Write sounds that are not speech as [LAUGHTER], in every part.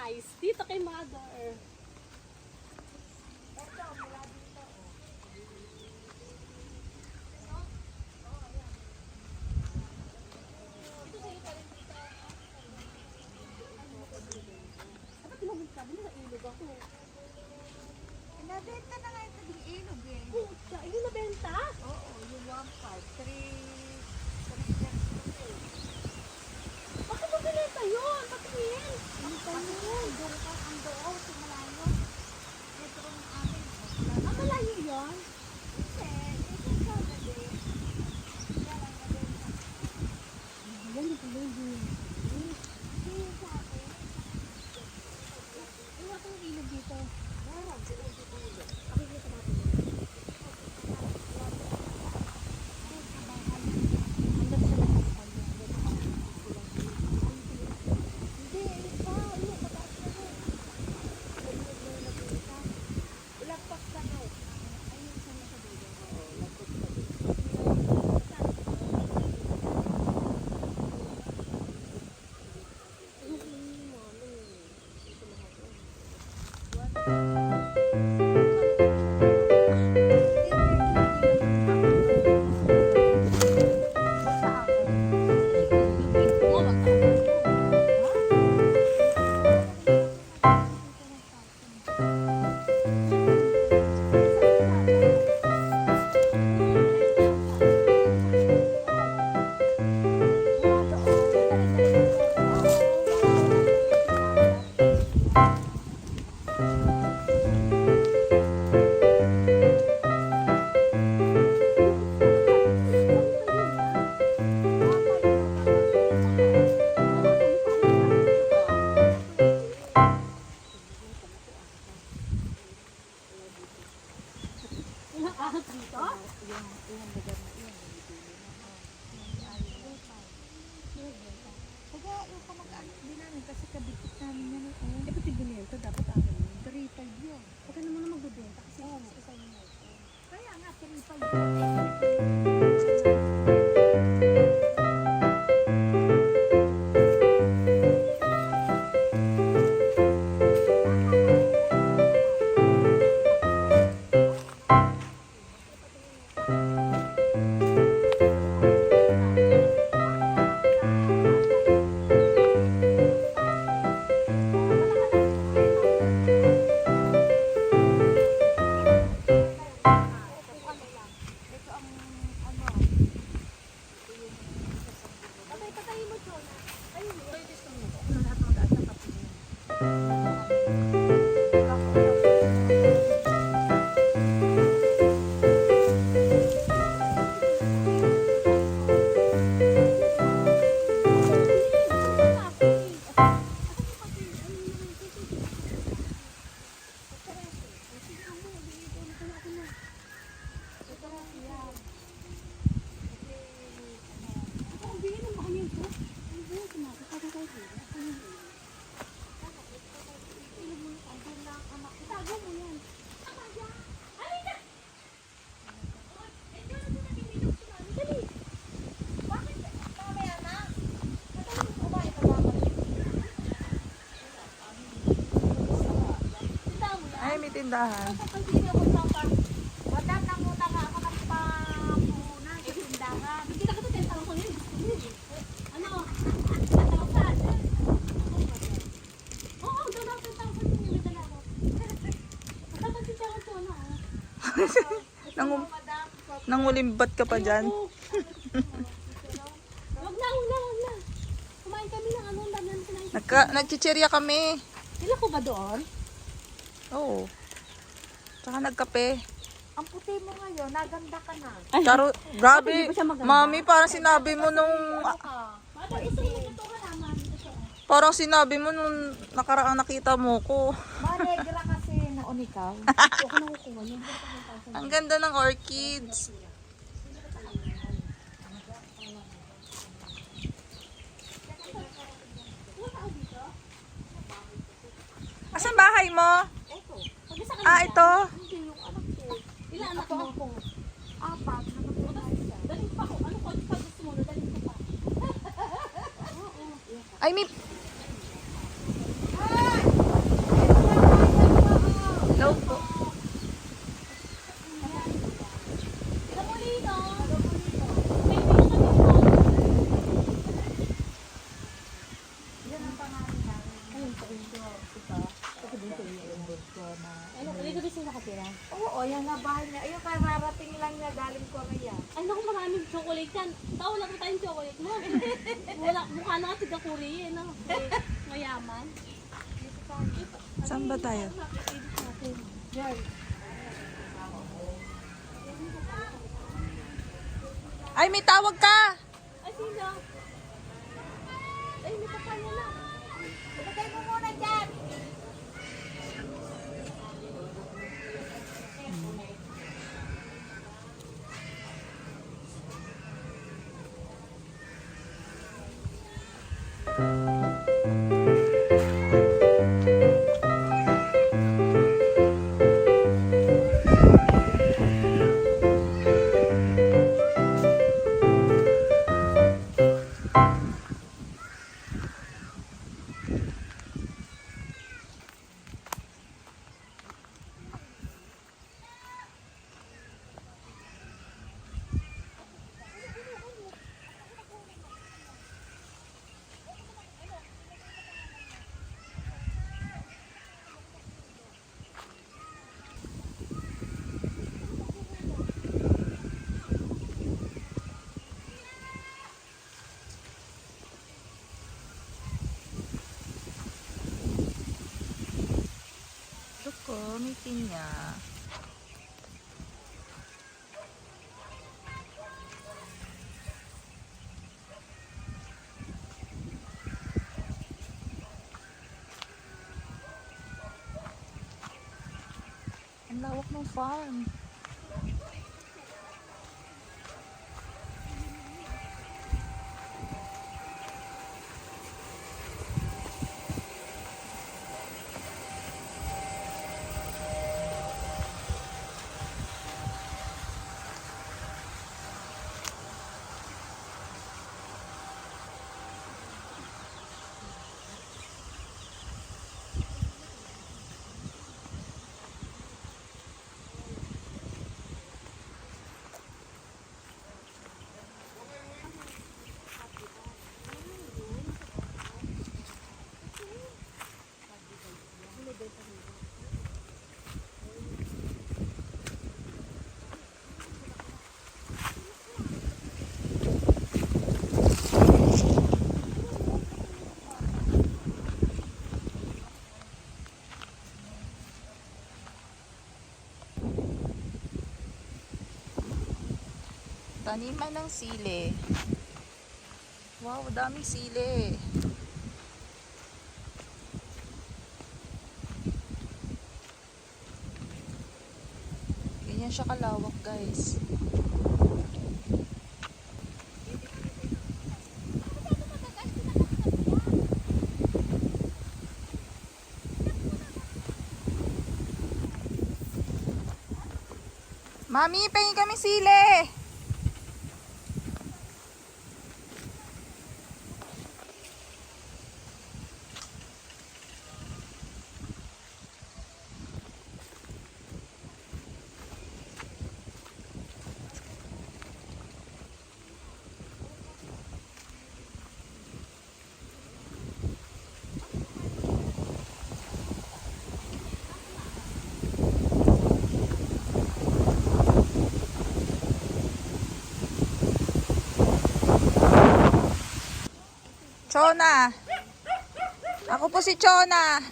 guys. Dito kay mother. Ito, mula dito. Dapat lumamig kami na ilog ako. Nabenta na nga ito ng ilog eh. Puta, yung nabenta? Oo, yung 1, 5, 3. Ang malayo yun? Ayun, pwede sa mga. Lahat ng daan sa kapatid. Nangum Madam, nangulimbat ka pa dyan. Wag na, wag na, wag na. Kumain kami ng ano, laman. Nagka, nagchichirya kami. Sila ko ba doon? Oo. Tsaka nagkape. ang puti mo ngayon, naganda ka na. Taro, grabe. Mami, parang sinabi mo nung... Parang sinabi mo nung nakaraang nakita mo ko. manegra kasi na [LAUGHS] yun. Ang ganda ng orchids. Asan bahay mo? Ah, ito. Hindi yung anak ko. Ilan anak mo? Apat. Daling pa ko. Ano ko? Pag gusto mo, daling ko pa. Ay, may... Hello po. Kamulino! May pinaka dito. Yan ang pangalan namin. Ayun, sa inyo. Ito. Kasi din sa inyo yung board ko na. Ano, dito ba siya nakatira? Oo, yan nga bahay niya. Ayun, kararating lang niya galing Korea. Ay, naku, maraming chocolate yan. Tao lang tayong chocolate mo. Wala, mukha na kasi kakuri eh, no? Mayaman. Saan ba tayo? Yan. Ay, may tawag ka! Ay, sino? Ay, may kapanya na. Ilagay mo muna dyan. May pinya. Ang lawak ng farm. Taniman ng sili. Wow, daming sili. Ganyan siya kalawak, guys. Mami, pahingin kami sili! Chona. Ako po si Chona. Ano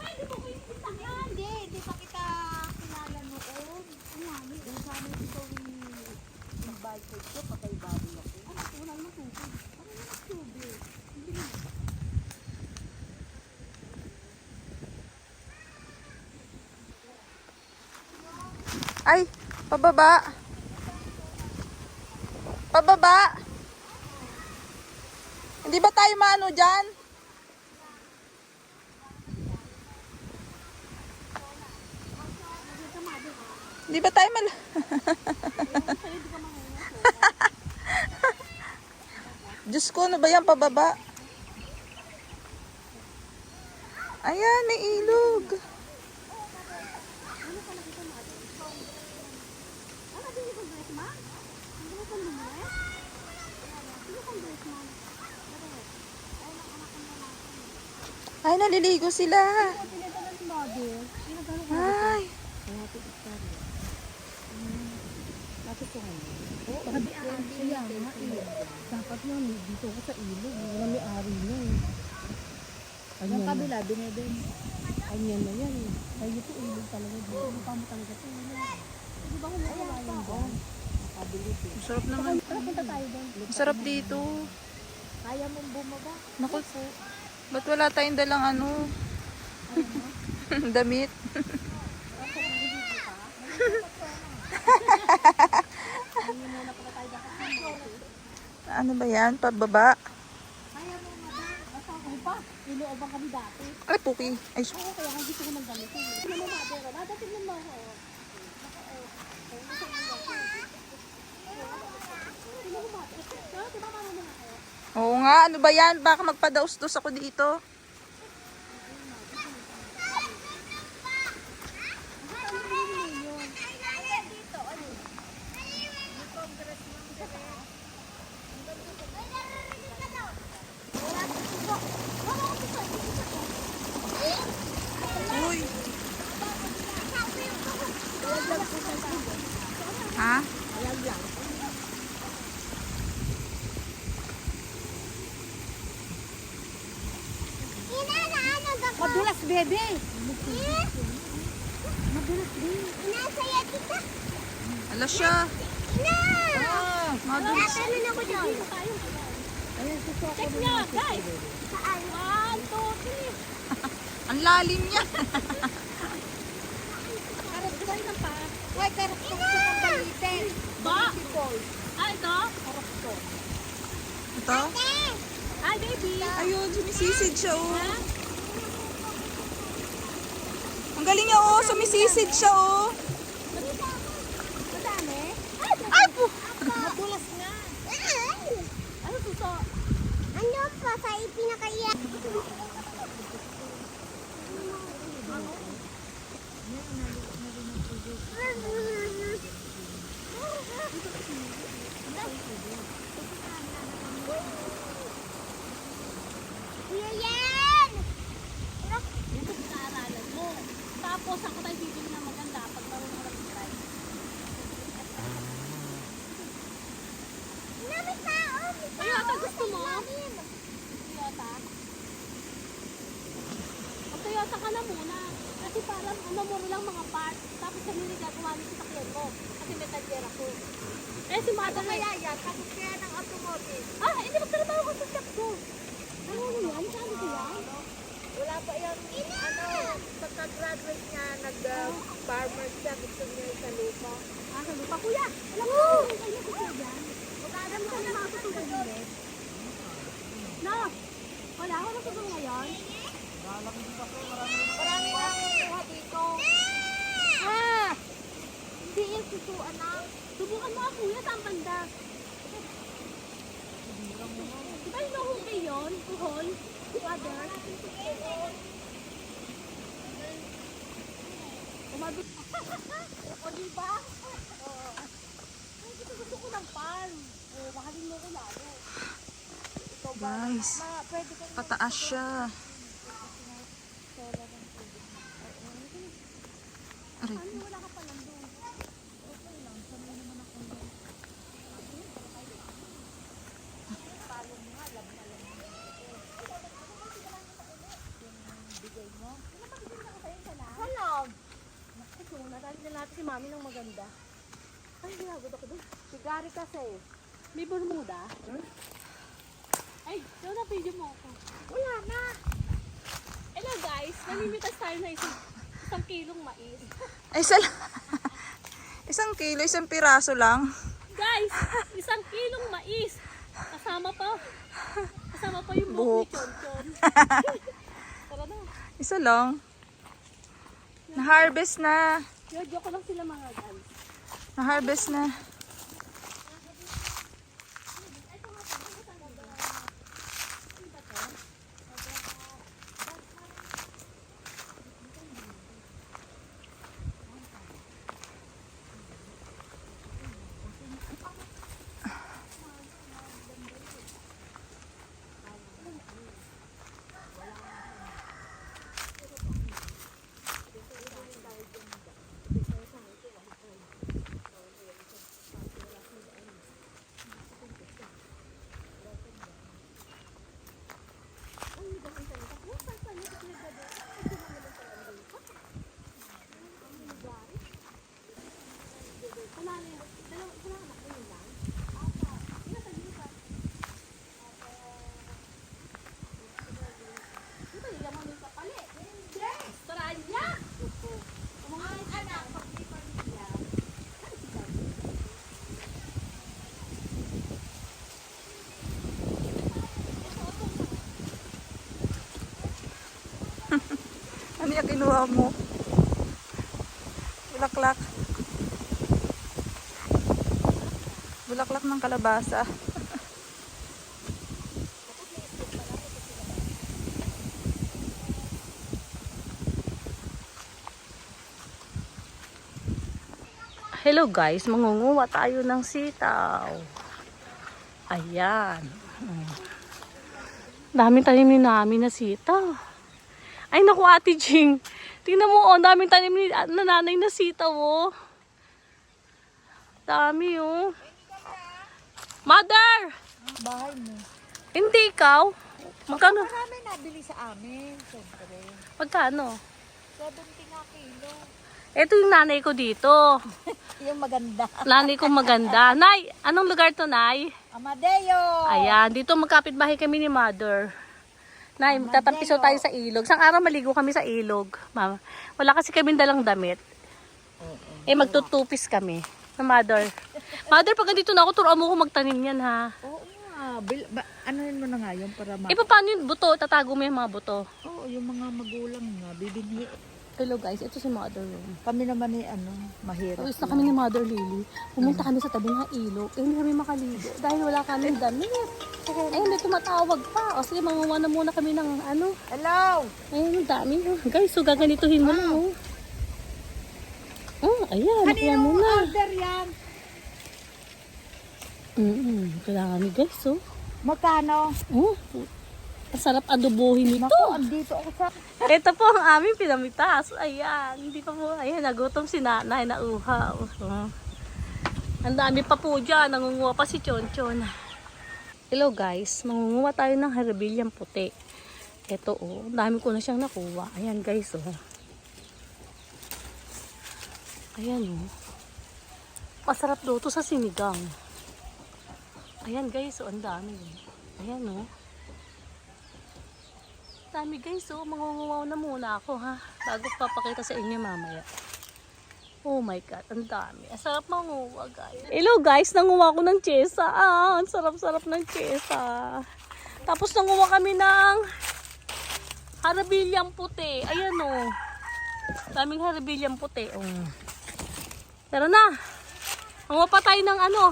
ba, hindi po kayo puntahan? Hindi, hindi pa kita kilala noon. Ang mami, kung saan yung ikaw invited ko, patay bago ako. Ano, wala naman tubig. Ano naman tubig? Ay, pababa. Pababa. Hindi ba tayo maano dyan? Hindi ba tayo mal... [LAUGHS] Diyos ko, ano ba yan? Pababa. Ayan, may ilog. Ano, hindi ko dress ma? Hindi ko dress? Hindi ko dress ma? Ay, naliligo sila. Ay. Ang. Dapat nga dito ko sa ilog. Wala may ari niya eh. Yung kabila, binibin. Ganyan na yan eh. Ay, ito ilog talaga dito. Ano pa mo talaga ito? Di ba kung wala yung? Kabilis eh. Masarap naman. Masarap dito. Kaya mong bumaba. Naku, ba't wala tayong dalang ano? [LAUGHS] Damit. [LAUGHS] ano ba yan? Pababa? Ay, puki. Ay, Oo, kaya gusto ko ng eh. Tingnan mo madera. Dadating mo ako. Oo nga. Ano ba yan? Baka magpadaos-dos ako dito. Uy. Ha? Madulas, bebe. Ala siya. Madulas. Check niya, guys. One, two. Ang lalim niya. Karot ko ng pa. Karot ko ng balitin. Ba? Ito? Ito? Hi, baby. Ayun, sumisisid siya oh. Ang galing niya oh, sumisisid siya oh. Madami? Ay po! Madulas nga. Ano suso? Ano pa sa ipinakaya? Diba? Oo. Ay, gusto, gusto ko ng pan. Eh, mahalin mo ko lalo. Ikaw ba? Guys, ma, pwede ka pataas siya. Aray. Ano? Si mami ng maganda. Ay, ginagod ako doon. Si Gary kasi. May Bermuda? Ay, yun na video mo ako. Wala na. Hello guys, namimitas tayo na isang, isang kilong mais. [LAUGHS] Ay, lang. [LAUGHS] isang kilo, isang piraso lang. Guys, isang kilong mais. Kasama pa. Kasama pa yung Buhok. buhok ni Chonchon. [LAUGHS] Tara na. Isa lang. Na-harvest na. Yodyo ko lang sila mga guys. Na-harvest na. Kinuha mo? Bulaklak. Bulaklak ng kalabasa. Hello guys, mangunguha tayo ng sitaw. Ayan. Daming tanim ni namin na sitaw. Ay naku Ate Jing. Tingnan mo oh, daming tanim ni na nanay na sitaw oh. Dami oh. Mother! Bahay mo. Hindi ikaw. Magkano? Marami nabili sa amin. Siyempre. Magkano? 70 nga kilo. Ito yung nanay ko dito. [LAUGHS] Yung maganda. Nanay ko maganda. Nay, anong lugar to, Nay? Amadeo! Ayan, dito magkapit bahay kami ni Mother. Nay, tatampiso tayo sa ilog. Sang araw maligo kami sa ilog. Mama. Wala kasi kami dalang damit. Eh, magtutupis kami. Mother. [LAUGHS] Mother, pag andito na ako, turuan mo ko magtanim yan, ha? Oo nga. Bil, ba, anuhin mo na nga yun para ma... Eh, paano yung buto? Tatago mo yung mga buto. Oo, yung mga magulang nga. Bibigli. Hello guys, ito si Mother room. Kami naman ni ano, mahirap. Uwis na kami ni Mother Lily. Pumunta kami sa tabi ng ilog. Eh, hindi kami makaligo. Dahil wala kami damit. Eh, may tumatawag pa. O sige, manguha na muna kami ng ano. Hello! Ayun, ang dami. Guys, so gaganituhin mo na. Oh. Oh, ayan. Nakuha mo na. order yan? Mm-mm. Kailangan ni guys, oh. Magkano? Oh, ang sarap adobohin nito. Naku, andito ako sa... Ito po ang aming pinamitas. Ayan, hindi pa po. Ayan, nagutom si nanay na uhaw. Oh. Ang dami pa po dyan. Nangunguha pa si Chonchon. Hello guys, mangunguha tayo ng harabilyang puti. Ito oh, ang dami ko na siyang nakuha. Ayan guys oh. Ayan oh. Masarap daw to sa sinigang. Ayan guys oh, ang dami. oh. Ayan oh. Dami guys, oh, mangunguwaw na muna ako ha. Bago papakita sa inyo mamaya. Oh my God, ang dami. Ang sarap manguwa guys. Hello guys, nanguha ko ng chesa. Ah, ang sarap-sarap ng chesa. Tapos nanguha kami ng harabilyang puti. Ayan oh. Daming harabilyang puti. Oh. Tara na. Nanguha pa tayo ng ano.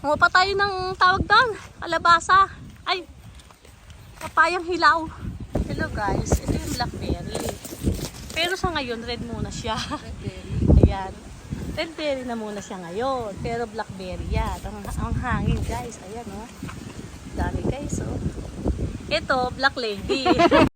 Nanguha pa tayo ng tawag doon. Kalabasa. Ay, papayang hilaw. Hello guys, ito yung blackberry. Pero sa ngayon, red muna siya. [LAUGHS] Ayan. Red berry na muna siya ngayon. Pero blackberry yan. Ang, ang hangin guys. Ayan oh. Dami guys oh. Ito, black lady. [LAUGHS]